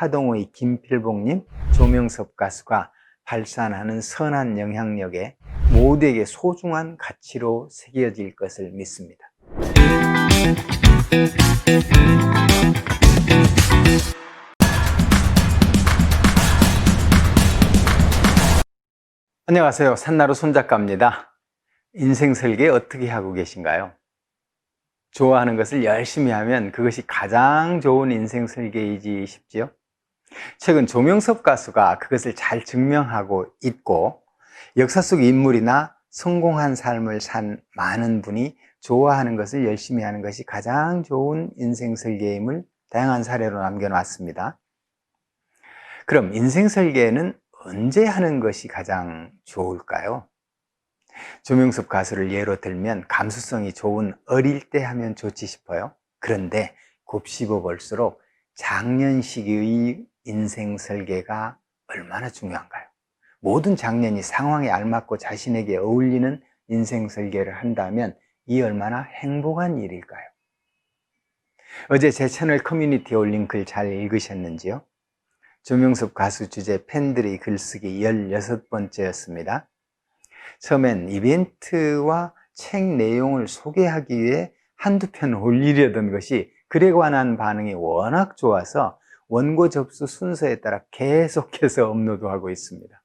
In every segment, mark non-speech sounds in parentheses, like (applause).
하동의 김필봉님, 조명섭 가수가 발산하는 선한 영향력에 모두에게 소중한 가치로 새겨질 것을 믿습니다. 안녕하세요. 산나루 손작가입니다. 인생 설계 어떻게 하고 계신가요? 좋아하는 것을 열심히 하면 그것이 가장 좋은 인생 설계이지 싶지요? 최근 조명섭 가수가 그것을 잘 증명하고 있고 역사 속 인물이나 성공한 삶을 산 많은 분이 좋아하는 것을 열심히 하는 것이 가장 좋은 인생 설계임을 다양한 사례로 남겨놨습니다. 그럼 인생 설계는 언제 하는 것이 가장 좋을까요? 조명섭 가수를 예로 들면 감수성이 좋은 어릴 때 하면 좋지 싶어요. 그런데 곱씹어 볼수록 장년 시기의 인생 설계가 얼마나 중요한가요? 모든 장년이 상황에 알맞고 자신에게 어울리는 인생 설계를 한다면 이 얼마나 행복한 일일까요? 어제 제 채널 커뮤니티에 올린 글 잘 읽으셨는지요? 조명섭 가수 주제 팬들의 글쓰기 16번째였습니다. 처음엔 이벤트와 책 내용을 소개하기 위해 한두 편 올리려던 것이 글에 관한 반응이 워낙 좋아서 원고 접수 순서에 따라 계속해서 업로드하고 있습니다.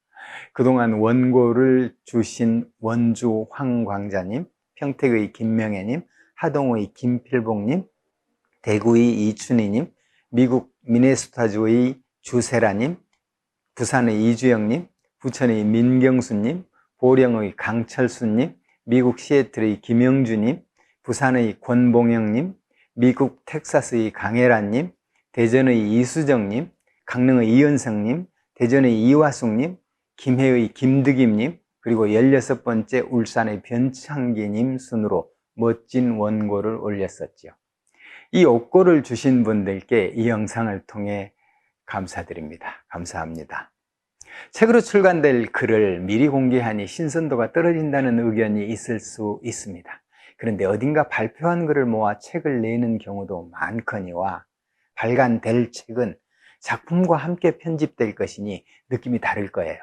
그동안 원고를 주신 원주 황광자님, 평택의 김명애님, 하동의 김필봉님, 대구의 이춘희님, 미국 미네소타주의 주세라님, 부산의 이주영님, 부천의 민경수님, 보령의 강철수님, 미국 시애틀의 김영주님, 부산의 권봉영님, 미국 텍사스의 강혜란님, 대전의 이수정님, 강릉의 이현성님, 대전의 이화숙님, 김해의 김득임님, 그리고 16번째 울산의 변창기님 순으로 멋진 원고를 올렸었죠. 이 옥고를 주신 분들께 이 영상을 통해 감사드립니다. 감사합니다. 책으로 출간될 글을 미리 공개하니 신선도가 떨어진다는 의견이 있을 수 있습니다. 그런데 어딘가 발표한 글을 모아 책을 내는 경우도 많거니와 발간될 책은 작품과 함께 편집될 것이니 느낌이 다를 거예요.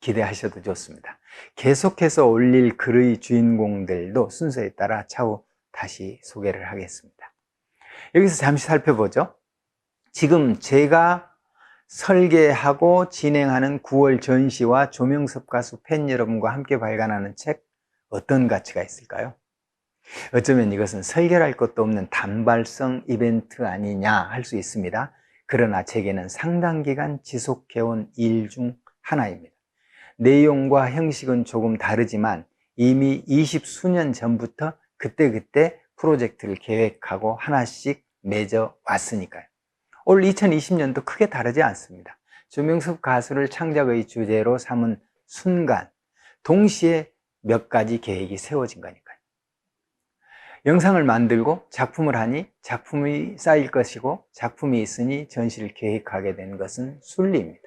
기대하셔도 좋습니다. 계속해서 올릴 글의 주인공들도 순서에 따라 차후 다시 소개를 하겠습니다. 여기서 잠시 살펴보죠. 지금 제가 설계하고 진행하는 9월 전시와 조명섭 가수 팬 여러분과 함께 발간하는 책 어떤 가치가 있을까요? 어쩌면 이것은 설계할 것도 없는 단발성 이벤트 아니냐 할 수 있습니다. 그러나 제게는 상당 기간 지속해온 일 중 하나입니다. 내용과 형식은 조금 다르지만 이미 20 수년 전부터 그때그때 프로젝트를 계획하고 하나씩 맺어 왔으니까요. 올 2020년도 크게 다르지 않습니다. 조명섭 가수를 창작의 주제로 삼은 순간 동시에 몇 가지 계획이 세워진 거니까요. 영상을 만들고 작품을 하니 작품이 쌓일 것이고 작품이 있으니 전시를 계획하게 된 것은 순리입니다.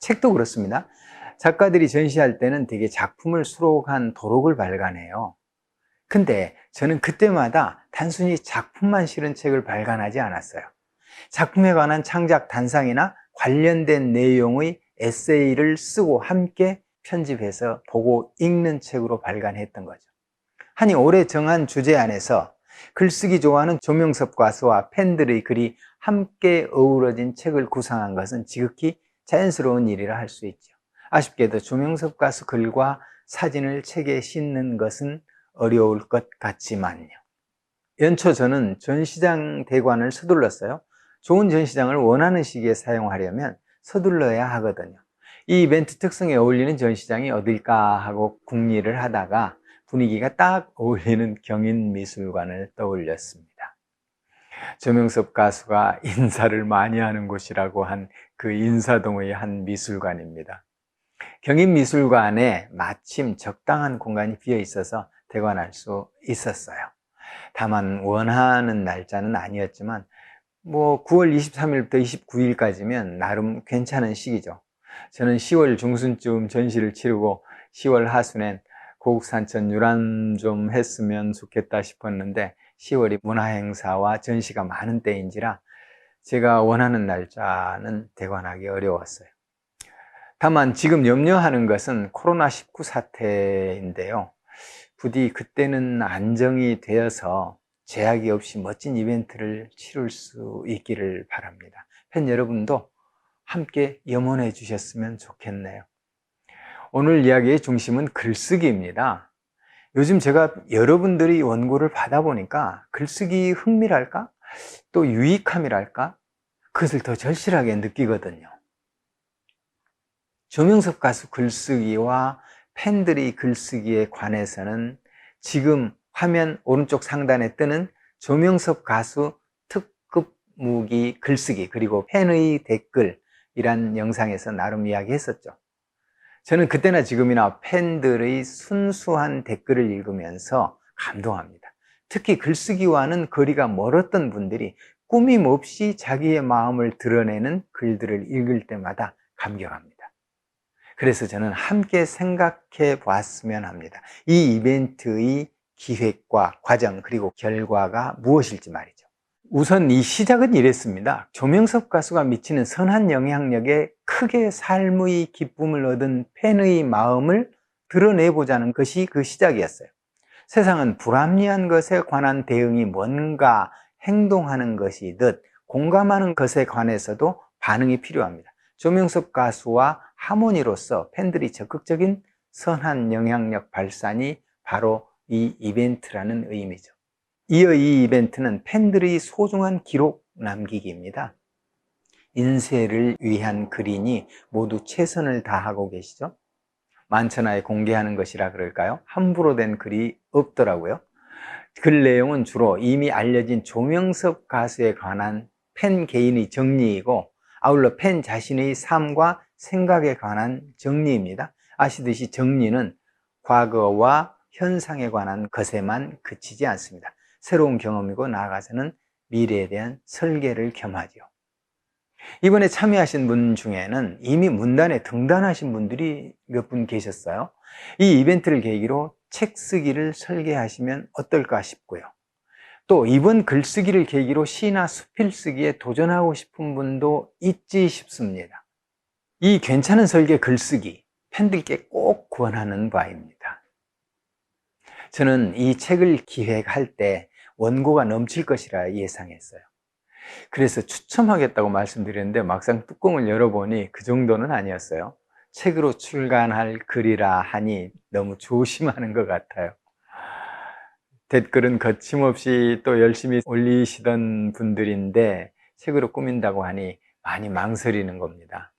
책도 그렇습니다. 작가들이 전시할 때는 되게 작품을 수록한 도록을 발간해요. 근데 저는 그때마다 단순히 작품만 실은 책을 발간하지 않았어요. 작품에 관한 창작 단상이나 관련된 내용의 에세이를 쓰고 함께 편집해서 보고 읽는 책으로 발간했던 거죠. 하니 올해 정한 주제 안에서 글쓰기 좋아하는 조명섭 가수와 팬들의 글이 함께 어우러진 책을 구상한 것은 지극히 자연스러운 일이라 할 수 있죠. 아쉽게도 조명섭 가수 글과 사진을 책에 싣는 것은 어려울 것 같지만요. 연초 저는 전시장 대관을 서둘렀어요. 좋은 전시장을 원하는 시기에 사용하려면 서둘러야 하거든요. 이 이벤트 특성에 어울리는 전시장이 어딜까 하고 궁리를 하다가 분위기가 딱 어울리는 경인미술관을 떠올렸습니다. 조명섭 가수가 인사를 많이 하는 곳이라고 한 그 인사동의 한 미술관입니다. 경인미술관에 마침 적당한 공간이 비어 있어서 대관할 수 있었어요. 다만 원하는 날짜는 아니었지만 뭐 9월 23일부터 29일까지면 나름 괜찮은 시기죠. 저는 10월 중순쯤 전시를 치르고 10월 하순엔 고국산천 유람 좀 했으면 좋겠다 싶었는데 10월이 문화행사와 전시가 많은 때인지라 제가 원하는 날짜는 대관하기 어려웠어요. 다만 지금 염려하는 것은 코로나19 사태인데요. 부디 그때는 안정이 되어서 제약이 없이 멋진 이벤트를 치룰 수 있기를 바랍니다. 팬 여러분도 함께 염원해 주셨으면 좋겠네요. 오늘 이야기의 중심은 글쓰기입니다. 요즘 제가 여러분들이 원고를 받아보니까 글쓰기 흥미랄까? 또 유익함이랄까? 그것을 더 절실하게 느끼거든요. 조명섭 가수 글쓰기와 팬들이 글쓰기에 관해서는 지금 화면 오른쪽 상단에 뜨는 조명섭 가수 특급 무기 글쓰기 그리고 팬의 댓글이란 영상에서 나름 이야기했었죠. 저는 그때나 지금이나 팬들의 순수한 댓글을 읽으면서 감동합니다. 특히 글쓰기와는 거리가 멀었던 분들이 꾸밈 없이 자기의 마음을 드러내는 글들을 읽을 때마다 감격합니다. 그래서 저는 함께 생각해 보았으면 합니다. 이 이벤트의 기획과 과정 그리고 결과가 무엇일지 말이죠. 우선 이 시작은 이랬습니다. 조명섭 가수가 미치는 선한 영향력에 크게 삶의 기쁨을 얻은 팬의 마음을 드러내보자는 것이 그 시작이었어요. 세상은 불합리한 것에 관한 대응이 뭔가 행동하는 것이듯 공감하는 것에 관해서도 반응이 필요합니다. 조명섭 가수와 하모니로서 팬들이 적극적인 선한 영향력 발산이 바로 이 이벤트라는 의미죠. 이어 이 이벤트는 팬들의 소중한 기록 남기기입니다. 인쇄를 위한 글이니 모두 최선을 다하고 계시죠? 만천하에 공개하는 것이라 그럴까요? 함부로 된 글이 없더라고요. 글 내용은 주로 이미 알려진 조명섭 가수에 관한 팬 개인의 정리이고 아울러 팬 자신의 삶과 생각에 관한 정리입니다. 아시듯이 정리는 과거와 현상에 관한 것에만 그치지 않습니다. 새로운 경험이고 나아가서는 미래에 대한 설계를 겸하죠. 이번에 참여하신 분 중에는 이미 문단에 등단하신 분들이 몇 분 계셨어요. 이 이벤트를 계기로 책 쓰기를 설계하시면 어떨까 싶고요. 또 이번 글쓰기를 계기로 시나 수필 쓰기에 도전하고 싶은 분도 있지 싶습니다. 이 괜찮은 설계 글쓰기 팬들께 꼭 권하는 바입니다. 저는 이 책을 기획할 때 원고가 넘칠 것이라 예상했어요. 그래서 추첨하겠다고 말씀드렸는데 막상 뚜껑을 열어보니 그 정도는 아니었어요. 책으로 출간할 글이라 하니 너무 조심하는 것 같아요. 댓글은 거침없이 또 열심히 올리시던 분들인데 책으로 꾸민다고 하니 많이 망설이는 겁니다.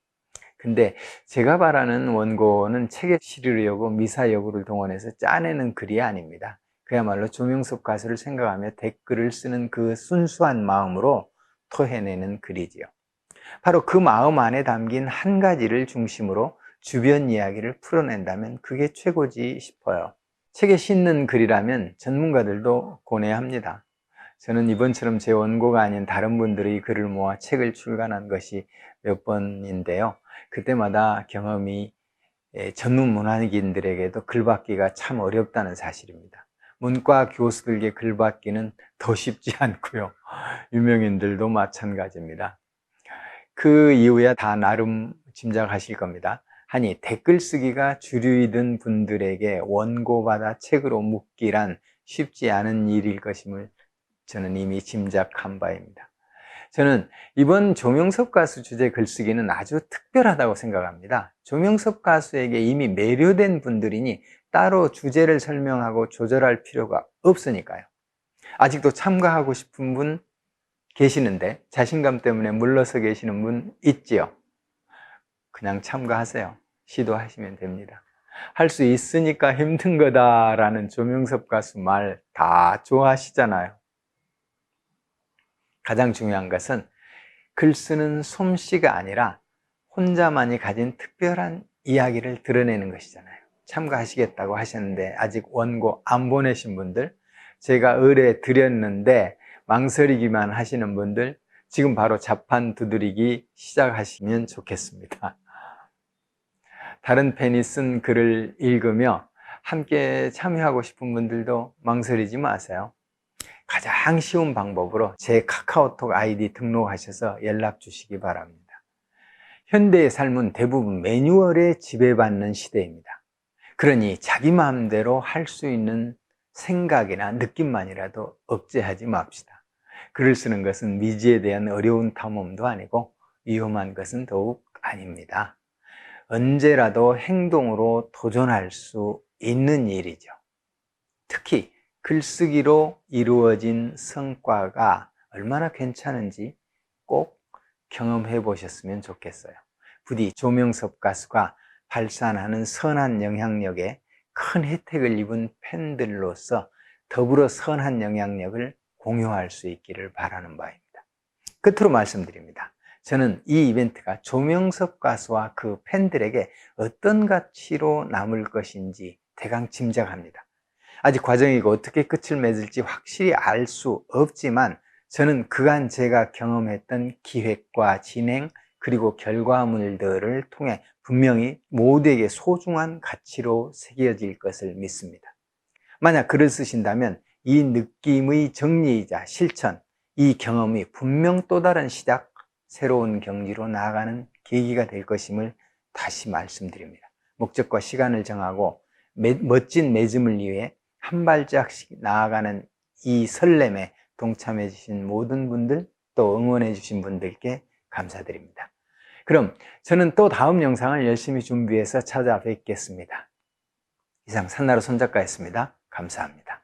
근데 제가 바라는 원고는 책에 실으려고 미사여구를 동원해서 짜내는 글이 아닙니다. 그야말로 조명섭 가수를 생각하며 댓글을 쓰는 그 순수한 마음으로 토해내는 글이지요. 바로 그 마음 안에 담긴 한 가지를 중심으로 주변 이야기를 풀어낸다면 그게 최고지 싶어요. 책에 싣는 글이라면 전문가들도 고뇌합니다. 저는 이번처럼 제 원고가 아닌 다른 분들의 글을 모아 책을 출간한 것이 몇 번인데요. 그때마다 경험이 예, 전문 문학인들에게도 글 받기가 참 어렵다는 사실입니다. 문과 교수들에게 글받기는 더 쉽지 않고요. (laughs) 유명인들도 마찬가지입니다. 그 이후에 다 나름 짐작하실 겁니다. 하니 댓글 쓰기가 주류이던 분들에게 원고받아 책으로 묻기란 쉽지 않은 일일 것임을 저는 이미 짐작한 바입니다. 저는 이번 조명섭 가수 주제 글쓰기는 아주 특별하다고 생각합니다. 조명섭 가수에게 이미 매료된 분들이니 따로 주제를 설명하고 조절할 필요가 없으니까요. 아직도 참가하고 싶은 분 계시는데 자신감 때문에 물러서 계시는 분 있지요. 그냥 참가하세요. 시도하시면 됩니다. 할 수 있으니까 힘든 거다라는 조명섭 가수 말 다 좋아하시잖아요. 가장 중요한 것은 글 쓰는 솜씨가 아니라 혼자만이 가진 특별한 이야기를 드러내는 것이잖아요. 참가하시겠다고 하셨는데 아직 원고 안 보내신 분들, 제가 의뢰 드렸는데 망설이기만 하시는 분들, 지금 바로 자판 두드리기 시작하시면 좋겠습니다. 다른 팬이 쓴 글을 읽으며 함께 참여하고 싶은 분들도 망설이지 마세요. 가장 쉬운 방법으로 제 카카오톡 아이디 등록하셔서 연락 주시기 바랍니다. 현대의 삶은 대부분 매뉴얼에 지배받는 시대입니다. 그러니 자기 마음대로 할 수 있는 생각이나 느낌만이라도 억제하지 맙시다. 글을 쓰는 것은 미지에 대한 어려운 탐험도 아니고 위험한 것은 더욱 아닙니다. 언제라도 행동으로 도전할 수 있는 일이죠. 특히 글쓰기로 이루어진 성과가 얼마나 괜찮은지 꼭 경험해 보셨으면 좋겠어요. 부디 조명섭 가수가 발산하는 선한 영향력에 큰 혜택을 입은 팬들로서 더불어 선한 영향력을 공유할 수 있기를 바라는 바입니다. 끝으로 말씀드립니다. 저는 이 이벤트가 조명섭 가수와 그 팬들에게 어떤 가치로 남을 것인지 대강 짐작합니다. 아직 과정이고 어떻게 끝을 맺을지 확실히 알 수 없지만 저는 그간 제가 경험했던 기획과 진행 그리고 결과물들을 통해 분명히 모두에게 소중한 가치로 새겨질 것을 믿습니다. 만약 글을 쓰신다면 이 느낌의 정리이자 실천, 이 경험이 분명 또 다른 시작, 새로운 경지로 나아가는 계기가 될 것임을 다시 말씀드립니다. 목적과 시간을 정하고 매, 멋진 맺음을 위해 한 발짝씩 나아가는 이 설렘에 동참해 주신 모든 분들 또 응원해 주신 분들께 감사드립니다. 그럼 저는 또 다음 영상을 열심히 준비해서 찾아뵙겠습니다. 이상 산나루 손작가였습니다. 감사합니다.